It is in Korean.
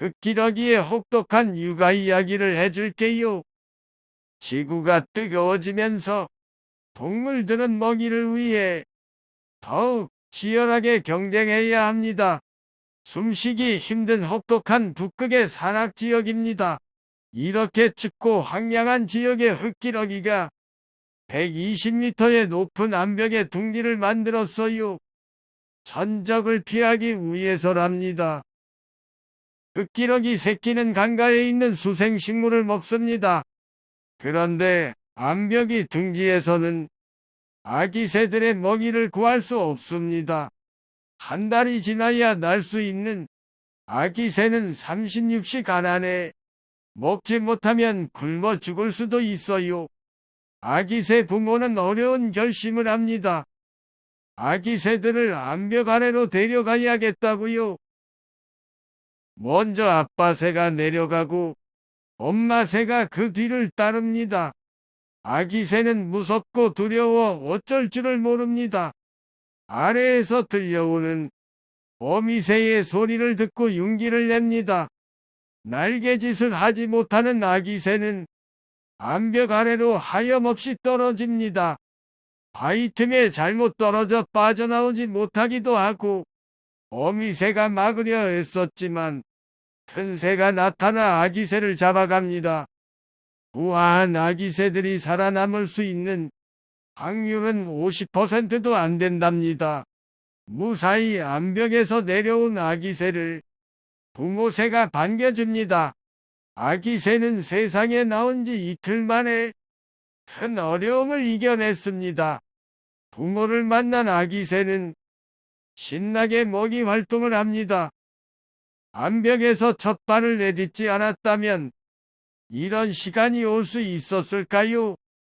흑기러기의 혹독한 육아 이야기를 해줄게요. 지구가 뜨거워지면서 동물들은 먹이를 위해 더욱 치열하게 경쟁해야 합니다. 숨쉬기 힘든 혹독한 북극의 산악 지역입니다. 이렇게 춥고 황량한 지역의 흑기러기가 120m의 높은 암벽에 둥지를 만들었어요. 천적을 피하기 위해서랍니다. 흑기러기 새끼는 강가에 있는 수생식물을 먹습니다. 그런데 암벽이 둥지에서는 아기 새들의 먹이를 구할 수 없습니다. 한 달이 지나야 날 수 있는 아기 새는 36시 안에 먹지 못하면 굶어 죽을 수도 있어요. 아기 새 부모는 어려운 결심을 합니다. 아기 새들을 암벽 아래로 데려가야겠다고요. 먼저 아빠 새가 내려가고 엄마 새가 그 뒤를 따릅니다. 아기 새는 무섭고 두려워 어쩔 줄을 모릅니다. 아래에서 들려오는 어미 새의 소리를 듣고 용기를 냅니다. 날개짓을 하지 못하는 아기 새는 암벽 아래로 하염없이 떨어집니다. 바위 틈에 잘못 떨어져 빠져나오지 못하기도 하고 어미새가 막으려 애썼지만 큰 새가 나타나 아기 새를 잡아갑니다. 우아한 아기 새들이 살아남을 수 있는 확률은 50%도 안 된답니다. 무사히 암벽에서 내려온 아기 새를 부모 새가 반겨줍니다. 아기 새는 세상에 나온 지 이틀 만에 큰 어려움을 이겨냈습니다. 부모를 만난 아기 새는 신나게 먹이 활동을 합니다. 암벽에서 첫 발을 내딛지 않았다면 이런 시간이 올 수 있었을까요?